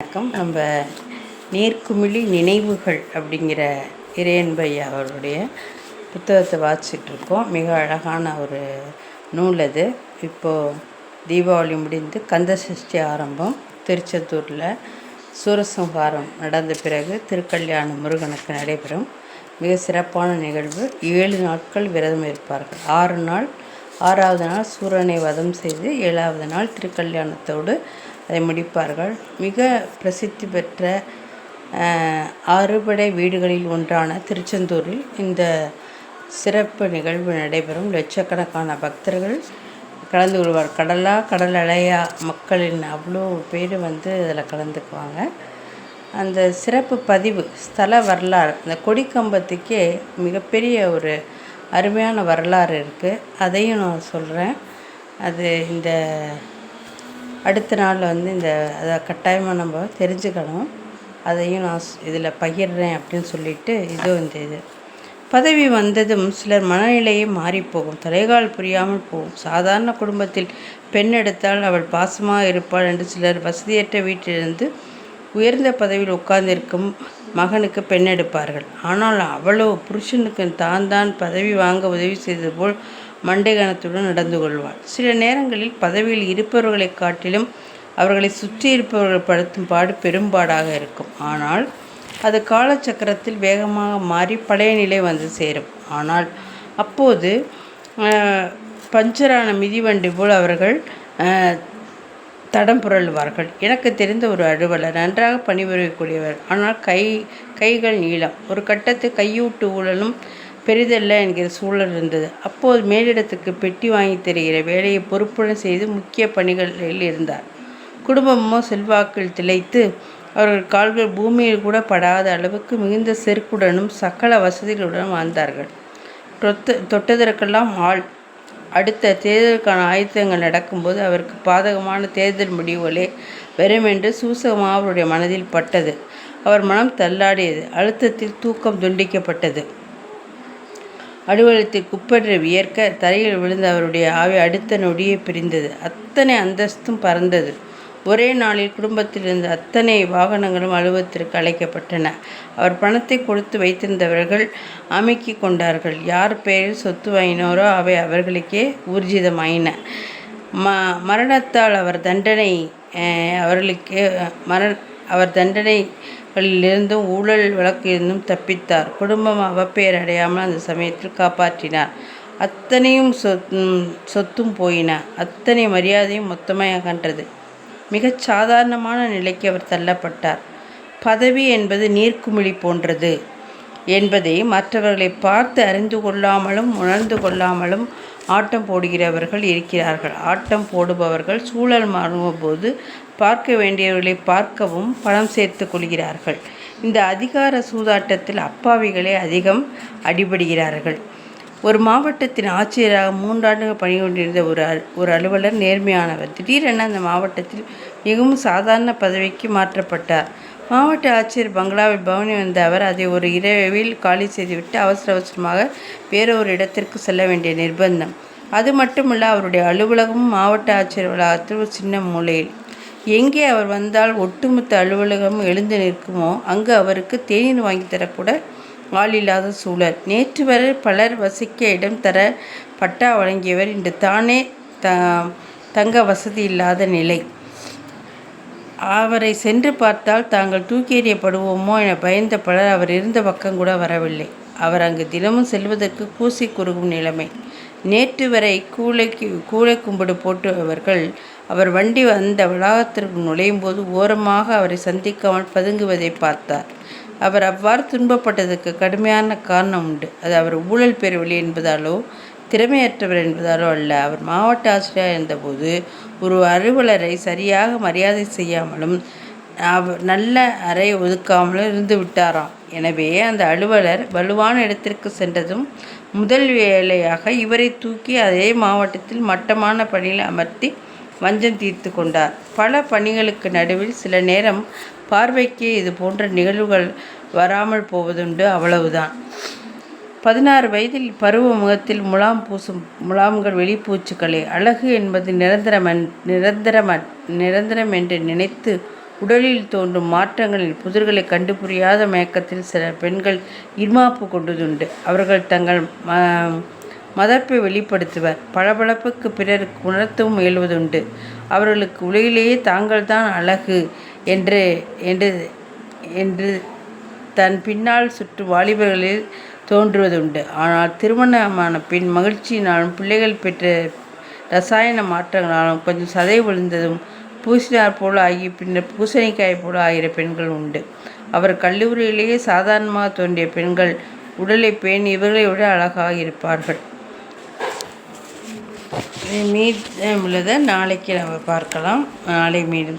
வணக்கம். நம்ம நீர்க்குமிழி நினைவுகள் அப்படிங்கிற இறையன்பை அவருடைய புத்தகத்தை வாசிச்சிட்ருக்கோம். மிக அழகான ஒரு நூல் அது. இப்போது தீபாவளி முடிந்து கந்த சஷ்டி ஆரம்பம். திருச்செந்தூரில் சூரசம்ஹாரம் நடந்த பிறகு திருக்கல்யாணம் முருகனுக்கு நடைபெறும். மிக சிறப்பான நிகழ்வு. ஏழு நாட்கள் விரதம் இருப்பார்கள். ஆறு நாள் ஆறாவது நாள் சூரனை வதம் செய்து ஏழாவது நாள் திருக்கல்யாணத்தோடு அதை முடிப்பார்கள். மிக பிரசித்தி பெற்ற ஆறுபடை அறுபடை வீடுகளில் ஒன்றான திருச்செந்தூரில் இந்த சிறப்பு நிகழ்வு நடைபெறும். லட்சக்கணக்கான பக்தர்கள் கலந்து கொள்வார் கடலா கடல் அலையா மக்களின் அவ்வளோ பேர் வந்து அதில் கலந்துக்குவாங்க. அந்த சிறப்பு பதிவு ஸ்தல வரலாறு அந்த கொடிக்கம்பத்துக்கே மிகப்பெரிய ஒரு அருமையான வரலாறு இருக்குது அதையும் நான் சொல்கிறேன் அது இந்த அடுத்த நாள் வந்து இந்த அதை கட்டாயமாக நம்ம தெரிஞ்சுக்கணும். அதையும் நான் இதில் பகிர்றேன் அப்படின்னு சொல்லிட்டு இதோ இந்த இது. பதவி வந்ததும் சிலர் மனநிலையே மாறிப்போகும். தலைகால் புரியாமல் போகும். சாதாரண குடும்பத்தில் பெண் எடுத்தால் அவள் பாசமாக இருப்பாள் என்று சிலர் வசதியற்ற வீட்டிலிருந்து உயர்ந்த பதவியில் உட்கார்ந்திருக்கும் மகனுக்கு பெண் எடுப்பார்கள். ஆனால் அவ்வளோ புருஷனுக்கு தான் தான் பதவி வாங்க உதவி செய்தது போல் மண்டைகணத்துடன் நடந்து கொள்வாள். சில நேரங்களில் பதவியில் இருப்பவர்களை காட்டிலும் அவர்களை சுற்றி இருப்பவர்கள் படுத்தும் பாடு பெரும்பாடாக இருக்கும். ஆனால் அது காலச்சக்கரத்தில் வேகமாக மாறி பழைய நிலை வந்து சேரும். ஆனால் அப்போது அஹ், பஞ்சரான மிதிவண்டி போல் அவர்கள் அஹ், தடம் புரளுவார்கள். எனக்கு தெரிந்த ஒரு அலுவலர் நன்றாக பணிபுரியக்கூடியவர். ஆனால் கை கைகள் நீளம். ஒரு கட்டத்தில் கையூட்டு ஊழலும் பெரிதல்ல என்கிற சூழல் இருந்தது. அப்போது மேலிடத்துக்கு பெட்டி வாங்கி தருகிற வேலையை பொறுப்புடன் செய்து முக்கிய பணிகளில் இருந்தார். குடும்பமோ செல்வாக்கில் திளைத்து அவர்கள் கால்கள் பூமியில் கூட படாத அளவுக்கு மிகுந்த செருக்குடனும் சகல வசதிகளுடன் வாழ்ந்தார்கள். தொட்டு தொட்டதற்கெல்லாம் ஆள். அடுத்த தேர்தலுக்கான ஆயத்தங்கள் நடக்கும்போது அவருக்கு பாதகமான தேர்தல் முடிவுகளே வரும் என்று சூசகமாக அவருடைய மனதில் பட்டது. அவர் மனம் தள்ளாடியது. அழுத்தத்தில் தூக்கம் துண்டிக்கப்பட்டது. அலுவலகத்தில் குப்பென்று வியர்க்க தரையில் விழுந்த அவருடைய ஆவி அடுத்த நொடியே பிரிந்தது. அத்தனை அந்தஸ்தும் பறந்தது. ஒரே நாளில் குடும்பத்திலிருந்து அத்தனை வாகனங்களும் அலுவலகத்திற்கு அழைக்கப்பட்டன. அவர் பணத்தை கொடுத்து வைத்திருந்தவர்கள் அமைக்கி கொண்டார்கள். யார் பெயரில் சொத்து வாங்கினாரோ அவை அவர்களுக்கே ஊர்ஜிதமாயின. ம மரணத்தால் அவர் தண்டனை அவர்களுக்கு மரண அவர் தண்டனைகளிலிருந்தும் ஊழல் வழக்கிலிருந்தும் தப்பித்தார். குடும்பம் அவப்பெயர் அடையாமல் அந்த சமயத்தில் காப்பாற்றினார். அத்தனையும் சொத் சொத்தும் போயின. அத்தனை மரியாதையும் மொத்தமாக அகன்றது. மிகச் சாதாரணமான நிலைக்கு அவர் தள்ளப்பட்டார். பதவி என்பது நீர்க்குமிழி போன்றது என்பதை மற்றவர்களை பார்த்து அறிந்து கொள்ளாமலும் உணர்ந்து கொள்ளாமலும் ஆட்டம் போடுகிறவர்கள் இருக்கிறார்கள். ஆட்டம் போடுபவர்கள் சூழல் மாறும்போது பார்க்க வேண்டியவர்களை பார்க்கவும் பணம் சேர்த்து கொள்கிறார்கள். இந்த அதிகார சூதாட்டத்தில் அப்பாவிகளே அதிகம் அடிபடுகிறார்கள். ஒரு மாவட்டத்தின் ஆட்சியராக மூன்றாண்டுகள் பணிகொண்டிருந்த ஒரு அல்- ஒரு அலுவலர் நேர்மையானவர். திடீரென அந்த மாவட்டத்தில் மிகவும் சாதாரண பதவிக்கு மாற்றப்பட்டார். மாவட்ட ஆட்சியர் பங்களாவில் பவனி வந்த அவர் அதை ஒரு இரவில் காலி செய்துவிட்டு அவசர அவசரமாக வேறொரு இடத்திற்கு செல்ல வேண்டிய நிர்பந்தம். அது மட்டுமல்ல அவருடைய அலுவலகமும் மாவட்ட ஆட்சியர் வளாகத்தில் ஒரு சின்ன மூலையில். எங்கே அவர் வந்தால் ஒட்டுமொத்த அலுவலகமும் எழுந்து நிற்குமோ அங்கு அவருக்கு தேநீர் வாங்கி தரக்கூட ஆள் இல்லாத சூழல். நேற்று வரை பலர் வசிக்க இடம் தர பட்டா வழங்கியவர் இன்று தானே த தங்க வசதி இல்லாத நிலை. அவரை சென்று பார்த்தால் தாங்கள் தூக்கி எறியப்படுவோமோ என பயந்த பலர் அவர் இருந்த பக்கம் கூட வரவில்லை. அவர் அங்கு தினமும் செல்வதற்கு கூசி குறுகும் நிலைமை. நேற்று வரை கூளைக்கு கூளை கும்பிடு போட்டவர்கள் அவர் வண்டி வந்த வளாகத்திற்கு நுழையும் போது ஓரமாக அவரை சந்திக்காமல் பதுங்குவதை பார்த்தார். அவர் அவ்வாறு துன்பப்பட்டதற்கு கடுமையான காரணம் உண்டு. அது அவர் ஊழல் பெறவில்லை என்பதாலோ திறமையற்றவர் என்பதாலோ அல்ல அவர் மாவட்ட ஆசிரியராக இருந்தபோது ஒரு அலுவலரை சரியாக மரியாதை செய்யாமலும் அவர் நல்ல அறை ஒதுக்காமலும் இருந்து விட்டாராம். எனவே அந்த அலுவலர் வலுவான இடத்திற்கு சென்றதும் முதல் வேலையாக இவரை தூக்கி அதே மாவட்டத்தில் மட்டமான பணியில் அமர்த்தி வஞ்சம் தீர்த்து கொண்டார். பல பணிகளுக்கு நடுவில் சில நேரம் பார்வைக்கு இது போன்ற நிகழ்வுகள் வராமல் போவதுண்டு அவ்வளவுதான். பதினாறு வயதில் பருவ முகத்தில் முலாம் பூசும் முலாம்கள் வெளிப்பூச்சுக்களே அழகு என்பது நிரந்தரமன் நிரந்தரம நிரந்தரம் என்று நினைத்து உடலில் தோன்றும் மாற்றங்களில் புதிர்களை கண்டுபுரியாத மயக்கத்தில் சில பெண்கள் இர்மாப்பு கொண்டதுண்டு. அவர்கள் தங்கள் ம மதப்பை வெளிப்படுத்துவர். பளபளப்புக்கு பிறருக்கு உணர்த்தவும் முயல்வதுண்டு அவர்களுக்கு உலகிலேயே தாங்கள்தான் அழகு என்று என்று என்று தன் பின்னால் சுற்று வாலிபர்களில் தோன்றுவதுண்டு. ஆனால் திருமணமான பின் மகிழ்ச்சியினாலும் பிள்ளைகள் பெற்ற ரசாயன மாற்றங்களாலும் கொஞ்சம் சதை விழுந்ததும் பூசினார் போல ஆகி பின்னர் பூசணிக்காய் போல ஆகிற பெண்கள் உண்டு. அவர் கல்லூரியிலேயே சாதாரணமாக தோன்றிய பெண்கள் உடலை பேணி இவர்களை விட அழகாக இருப்பார்கள். மீதம் உள்ளதை நாளைக்கு நம்ம பார்க்கலாம். நாளை மீண்டும்